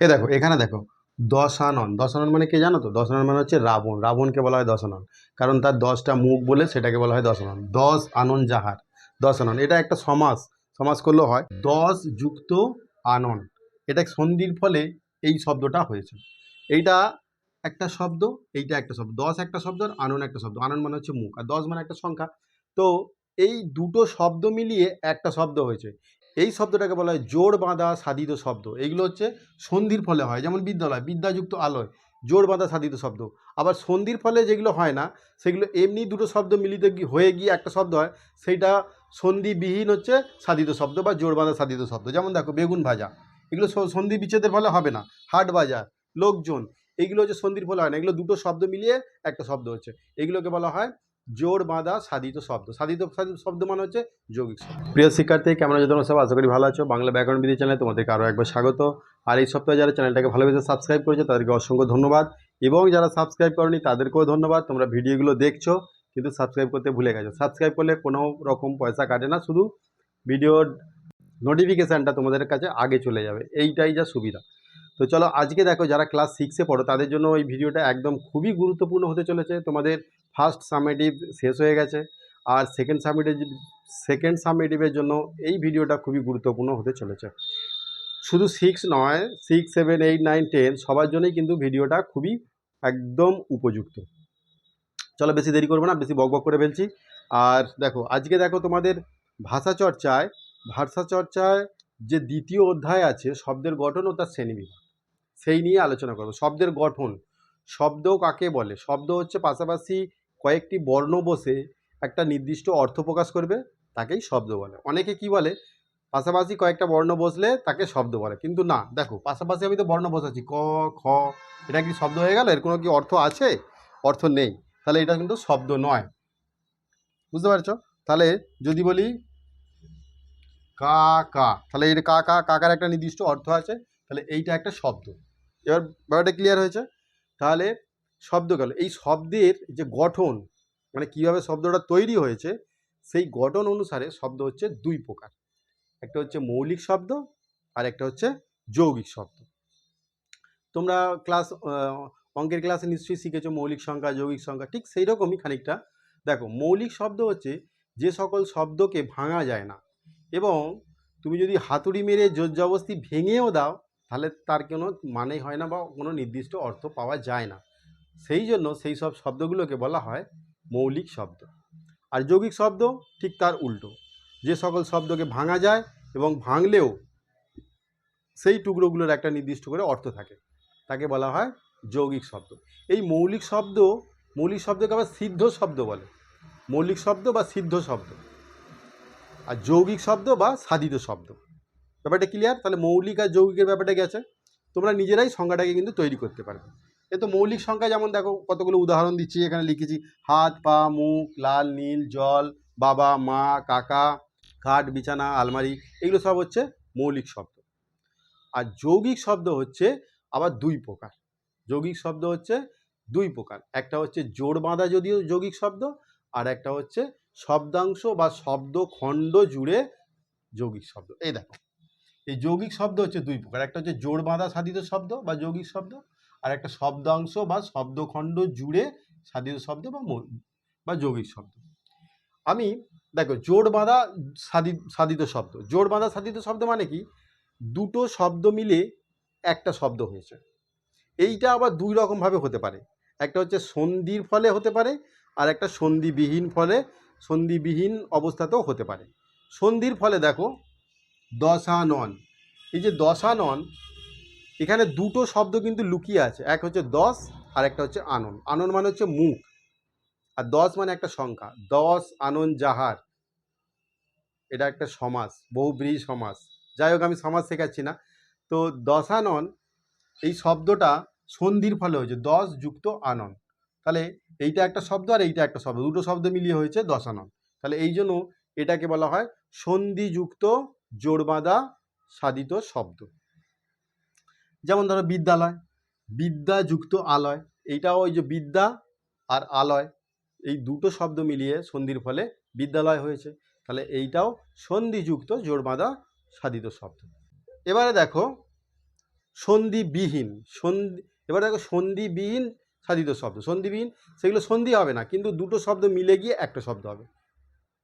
এ দেখো, এখানে দেখো, দশানন। দশানন মানে কে জানো তো? দশানন মানে হচ্ছে রাবণ। রাবণকে বলা হয় দশানন। কারণ তার দশটা মুখ বলে সেটাকে বলা হয় দশানন। দশ আনন যাহার। দশানন, এটা একটা সমাস। সমাস করলেও হয়, দশ যুক্ত আনন। এটা সন্ধির ফলে এই শব্দটা হয়েছে। এইটা একটা শব্দ, এইটা একটা শব্দ। দশ একটা শব্দ আর আনন একটা শব্দ। আনন মানে হচ্ছে মুখ। আর দশ মানে একটা সংখ্যা। তো এই দুটো শব্দ মিলিয়ে একটা শব্দ হয়েছে। এই শব্দটাকে বলা হয় জোর বাঁধা সাধিত শব্দ। এইগুলো হচ্ছে সন্ধির ফলে হয়, যেমন বিদ্যালয়, বিদ্যাযুক্ত আলয় জোর বাঁধা সাধিত শব্দ। আবার সন্ধির ফলে যেগুলো হয় না, সেগুলো এমনি দুটো শব্দ মিলিত হয়ে গিয়ে একটা শব্দ হয় সেইটা সন্ধিবিহীন হচ্ছে সাধিত শব্দ বা জোর বাঁধা সাধিত শব্দ। যেমন দেখো, বেগুন ভাজা। এগুলো সন্ধি বিচ্ছেদের ফলে হবে না। হাট বাজার লোকজন এইগুলো হচ্ছে সন্ধির ফলে হয় না। এগুলো দুটো শব্দ মিলিয়ে একটা শব্দ হচ্ছে। এগুলোকে বলা হয় জোর বাঁধা সাধিত শব্দ। সাধিত সাধিত শব্দ মানে হচ্ছে যৌগিক শব্দ। প্রিয় শিক্ষার্থী, কেমন আছো সব আশা করি ভালো আছো। বাংলা ব্যাকরণ বিধি চ্যানেলে তোমাদেরকে আরও একবার স্বাগত। আর এই সপ্তাহে যারা চ্যানেলটাকে ভালোবেসে সাবস্ক্রাইব করেছে, তাদেরকে অসংখ্য ধন্যবাদ। এবং যারা সাবস্ক্রাইব করনি, তাদেরকেও ধন্যবাদ। তোমরা ভিডিওগুলো দেখছ, কিন্তু সাবস্ক্রাইব করতে ভুলে গেছো। সাবস্ক্রাইব করলে কোনো রকম পয়সা কাটে না, শুধু ভিডিওর নোটিফিকেশানটা তোমাদের কাছে আগে চলে যাবে। এইটাই যা সুবিধা। তো চলো, আজকে দেখো, যারা ক্লাস সিক্সে পড়ো, তাদের জন্য ওই ভিডিওটা একদম খুবই গুরুত্বপূর্ণ হতে চলেছে। তোমাদের ফার্স্ট সামেটিভ শেষ হয়ে গেছে। আর সেকেন্ড সামেটিভ সেকেন্ড সামেটিভের জন্য এই ভিডিওটা খুবই গুরুত্বপূর্ণ হতে চলেছে। শুধু সিক্স নয় six seven eight nine ten সবার জন্যই কিন্তু ভিডিওটা খুবই একদম উপযুক্ত। চলো বেশি দেরি করব না, বেশি বক বক করে ফেলছি। আর দেখো, আজকে দেখো তোমাদের ভাষা চর্চায় ভাষা চর্চায় যে দ্বিতীয় অধ্যায় আছে, শব্দের গঠন ও তার শ্রেণীবিভাগ, সেই নিয়ে আলোচনা করব। শব্দের গঠন, শব্দ কাকে বলে? শব্দ হচ্ছে পাশাপাশি কয়েকটি বর্ণ বসে একটা নির্দিষ্ট অর্থ প্রকাশ করবে, তাকেই শব্দ বলে। অনেকে কি বলে? পাশাপাশি কয়েকটা বর্ণ বসলে তাকে শব্দ বলে। কিন্তু না, দেখো, পাশাপাশি আমি তো বর্ণ বসাচ্ছি। ক, খ, এটা কি শব্দ হয়ে গেল? এর কোনো কি অর্থ আছে? অর্থ নেই। তাহলে এটা কিন্তু শব্দ নয়। বুঝতে পারছ? তাহলে যদি বলি কা কা, তাহলে এটা কা কা, কাকার একটা নির্দিষ্ট অর্থ আছে। তাহলে এইটা একটা শব্দ। এবার ব্যাপারটা ক্লিয়ার হয়েছে? তাহলে শব্দ গেল। এই শব্দের যে গঠন মানে কীভাবে শব্দটা তৈরি হয়েছে, সেই গঠন অনুসারে শব্দ হচ্ছে দুই প্রকার। একটা হচ্ছে মৌলিক শব্দ, আর একটা হচ্ছে যৌগিক শব্দ। তোমরা ক্লাস অঙ্কের ক্লাসে নিশ্চয়ই শিখেছো মৌলিক সংখ্যা, যৌগিক সংখ্যা, ঠিক সেই রকমই খানিকটা। দেখো, মৌলিক শব্দ হচ্ছে যে সকল শব্দকে ভাঙা যায় না, এবং তুমি যদি হাতুড়ি মেরে জবস্তি ভেঙেও দাও, তাহলে তার কোনো মানে হয় না বা কোনো নির্দিষ্ট অর্থ পাওয়া যায় না। সেই জন্য সেই সব শব্দগুলোকে বলা হয় মৌলিক শব্দ। আর যৌগিক শব্দ ঠিক তার উল্টো। যে সকল শব্দকে ভাঙা যায় এবং ভাঙলেও সেই টুকরোগুলোর একটা নির্দিষ্ট করে অর্থ থাকে। তাকে বলা হয় যৌগিক শব্দ। এই মৌলিক শব্দ, মৌলিক শব্দকে আবার সিদ্ধ শব্দ বলে। মৌলিক শব্দ বা সিদ্ধ শব্দ। আর যৌগিক শব্দ বা সাধিত শব্দ। ব্যাপারটা ক্লিয়ার তাহলে মৌলিক আর যৌগিকের ব্যাপারটা গেছে তোমরা নিজেরাই সংজ্ঞাটাকে কিন্তু তৈরি করতে পারবে। এ তো মৌলিক সংখ্যা যেমন দেখো কতগুলো উদাহরণ দিচ্ছি, এখানে লিখেছি হাত, পা, মুখ, লাল, নীল, জল, বাবা, মা, কাকা, খাট, বিছানা, আলমারি, এগুলো সব হচ্ছে মৌলিক শব্দ। আর যৌগিক শব্দ হচ্ছে আবার দুই প্রকার। যৌগিক শব্দ হচ্ছে দুই প্রকার, একটা হচ্ছে জোড় বাঁধা যদিও যৌগিক শব্দ, আর একটা হচ্ছে শব্দাংশ বা শব্দ খণ্ড জুড়ে যৌগিক শব্দ। এই দেখো, এই যৌগিক শব্দ হচ্ছে দুই প্রকার, একটা হচ্ছে জোড় বাঁধা সাধিত শব্দ বা যৌগিক শব্দ আর একটা শব্দাংশ বা শব্দখণ্ড জুড়ে সাধিত শব্দ বা বা যৌগিক শব্দ। আমি, দেখো জোড় বাঁধা সাধিত সাধিত শব্দ। জোড় বাঁধা সাধিত শব্দ মানে কি? দুটো শব্দ মিলে একটা শব্দ হয়েছে। এইটা আবার দুই রকমভাবে হতে পারে। একটা হচ্ছে সন্ধির ফলে হতে পারে আর একটা সন্ধিবিহীন ফলে, সন্ধিবিহীন অবস্থাতেও হতে পারে। সন্ধির ফলে দেখো, দশানন। এই যে দশানন এখানে দুটো শব্দ কিন্তু লুকিয়ে আছে। এক হচ্ছে দশ, আর একটা হচ্ছে আনন। আনন মানে হচ্ছে মুখ। আর দশ মানে একটা সংখ্যা। দশ, আনন যাহার এটা একটা সমাস, বহুব্রীহি সমাস। যাই হোক, আমি সমাজ শেখাচ্ছি না। তো দশানন, এই শব্দটা সন্ধির ফলে হয়েছে। দশ যুক্ত আনন। তাহলে এইটা একটা শব্দ আর এইটা একটা শব্দ। দুটো শব্দ মিলিয়ে হয়েছে দশানন। তাহলে এই জন্য এটাকে বলা হয় সন্ধিযুক্ত জোড়বাঁধা সাধিত শব্দ। যেমন ধরো বিদ্যালয়, বিদ্যাযুক্ত আলয়, এইটাও ওই যে বিদ্যা আর আলয়, এই দুটো শব্দ মিলিয়ে সন্ধির ফলে বিদ্যালয় হয়েছে। তাহলে এইটাও সন্ধিযুক্ত জোড়বাঁধা সাধিত শব্দ। এবারে দেখো সন্ধিবিহীন, সন্ধি, এবারে দেখো সন্ধিবিহীন সাধিত শব্দ। সন্ধিবিহীন, সেগুলো সন্ধি হবে না, কিন্তু দুটো শব্দ মিলে গিয়ে একটা শব্দ হবে।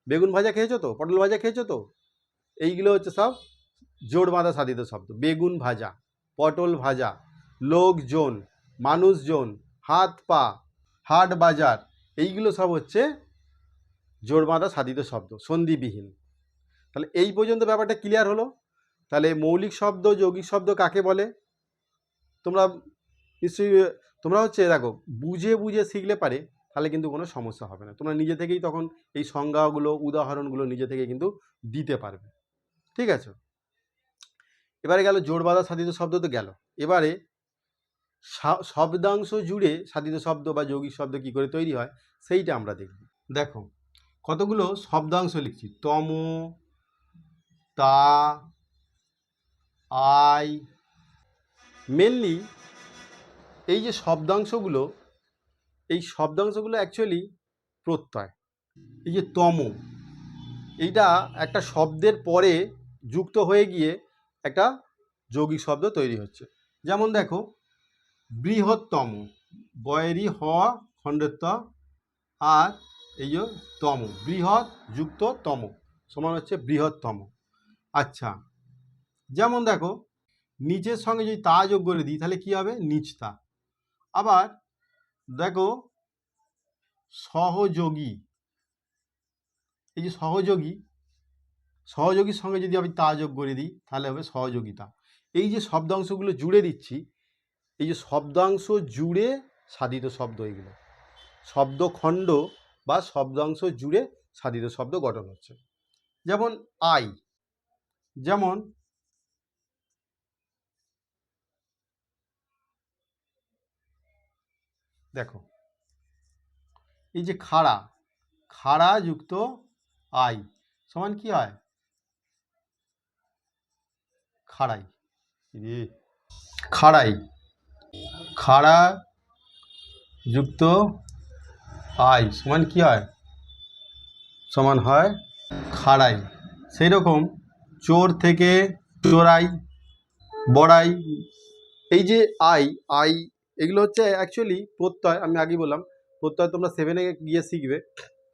বেগুন ভাজা খেয়েছো তো? পটল ভাজা খেয়েছো তো? এইগুলো হচ্ছে সব জোড় বাঁধা সাধিত শব্দ, বেগুন ভাজা। পটল ভাজা, লোকজন, মানুষজন, হাত পা, হাট বাজার, এইগুলো সব হচ্ছে জোড় বাঁধা সাধিত শব্দ, সন্ধিবিহীন। তাহলে এই পর্যন্ত ব্যাপারটা ক্লিয়ার হলো? তাহলে মৌলিক শব্দ, যৌগিক শব্দ কাকে বলে? তোমরা নিশ্চয়ই, তোমরা হচ্ছে, দেখো, বুঝে বুঝে শিখলে পারে, তাহলে কিন্তু কোনো সমস্যা হবে না। তোমরা নিজে থেকেই তখন এই সংজ্ঞাগুলো, উদাহরণগুলো নিজে থেকে কিন্তু দিতে পারবে। ঠিক আছে? এবারে গেল জোর বাঁধা সাধিত শব্দ তো গেল। এবারে শব্দাংশ জুড়ে সাধিত শব্দ বা যৌগিক শব্দ কি করে তৈরি হয়, সেইটা আমরা দেখব। দেখো, কতগুলো শব্দাংশ লিখছি। তম, তা, আই মেনলি এই যে শব্দাংশগুলো, এই শব্দাংশগুলো অ্যাকচুয়ালি প্রত্যয়। এই যে তম, এইটা একটা শব্দের পরে যুক্ত হয়ে গিয়ে একটা যৌগিক শব্দ তৈরি হচ্ছে। যেমন দেখো, বৃহত্তম, বয়েরি হওয়া খণ্ডের ত আর এই যে তম, বৃহৎ যুক্ত তম, সমান হচ্ছে বৃহত্তম। আচ্ছা যেমন দেখো, নিচের সঙ্গে যদি তা যোগ করে দিই, তাহলে কি হবে? নিচতা আবার দেখো, সহযোগী, এই যে সহযোগী সহযোগীর সঙ্গে যদি আমি তা যোগ করে দিই, তাহলে হবে সহযোগিতা। এই যে শব্দাংশগুলো জুড়ে দিচ্ছি, এই যে শব্দাংশ জুড়ে সাধিত শব্দ এগুলো, শব্দখণ্ড বা শব্দাংশ জুড়ে সাধিত শব্দ গঠন হচ্ছে। যেমন আই, যেমন দেখো, এই যে খাড়া খাড়া যুক্ত আই, সমান কি হয়? খাড়াই। খাড়াই। খাড়া যুক্ত আই, সমান কি হয়? সমান হয় খাড়াই। সেই রকম চোর থেকে চোরাই, বড়াই, এই যে আই আই, এগুলো হচ্ছে অ্যাকচুয়ালি প্রত্যয়, আমি আগেই বললাম, প্রত্যয় তোমরা সেভেনে গিয়ে শিখবে।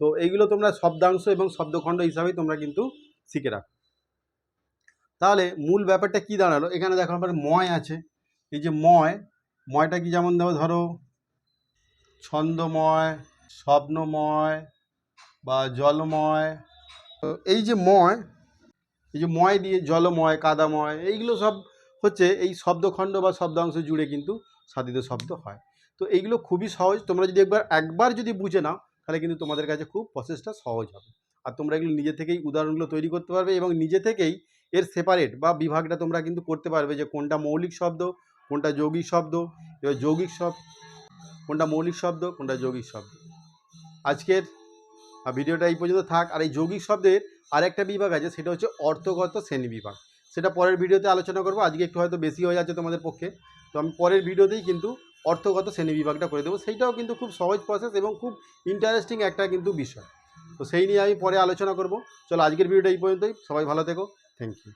তো এইগুলো তোমরা শব্দাংশ এবং শব্দখণ্ড হিসাবেই তোমরা কিন্তু শিখে রাখো। তাহলে মূল ব্যাপারটা কি দাঁড়াল? এখানে দেখো আমার ময় আছে। এই যে ময়, ময়টা কি যেমন ধরো ধরো ছন্দময়, স্বপ্নময় বা জলময়। এই যে ময়, এই যে ময় দিয়ে জলময়, কাদাময়, এইগুলো সব হচ্ছে এই শব্দখণ্ড বা শব্দাংশ জুড়ে কিন্তু সাধিত শব্দ হয়। তো এইগুলো খুবই সহজ। তোমরা যদি একবার একবার যদি বুঝে নাও, তাহলে কিন্তু তোমাদের কাছে খুব প্রসেসটা সহজ হবে। আর তোমরা এগুলো নিজে থেকেই উদাহরণগুলো তৈরি করতে পারবে এবং নিজে থেকেই এর সেপারেট বা বিভাগটা তোমরা কিন্তু করতে পারবে যে কোনটা মৌলিক শব্দ, কোনটা যৌগিক শব্দ, এবার যৌগিক শব্দ, কোনটা মৌলিক শব্দ, কোনটা যৌগিক শব্দ। আজকের ভিডিওটা এই পর্যন্ত থাক। আর এই যৌগিক শব্দের আরেকটা বিভাগ আছে, সেটা হচ্ছে অর্থগত শ্রেণি বিভাগ সেটা পরের ভিডিওতে আলোচনা করব। আজকে একটু হয়তো বেশি হয়ে যাচ্ছে তোমাদের পক্ষে। তো আমি পরের ভিডিওতেই কিন্তু অর্থগত শ্রেণি বিভাগটা করে দেবো। সেইটাও কিন্তু খুব সহজ প্রসেস এবং খুব ইন্টারেস্টিং একটা কিন্তু বিষয়। তো সেই নিয়ে আমি পরে আলোচনা করব। চলো আজকের ভিডিওটা এই পর্যন্তই। সবাই ভালো থেকো। Thank you.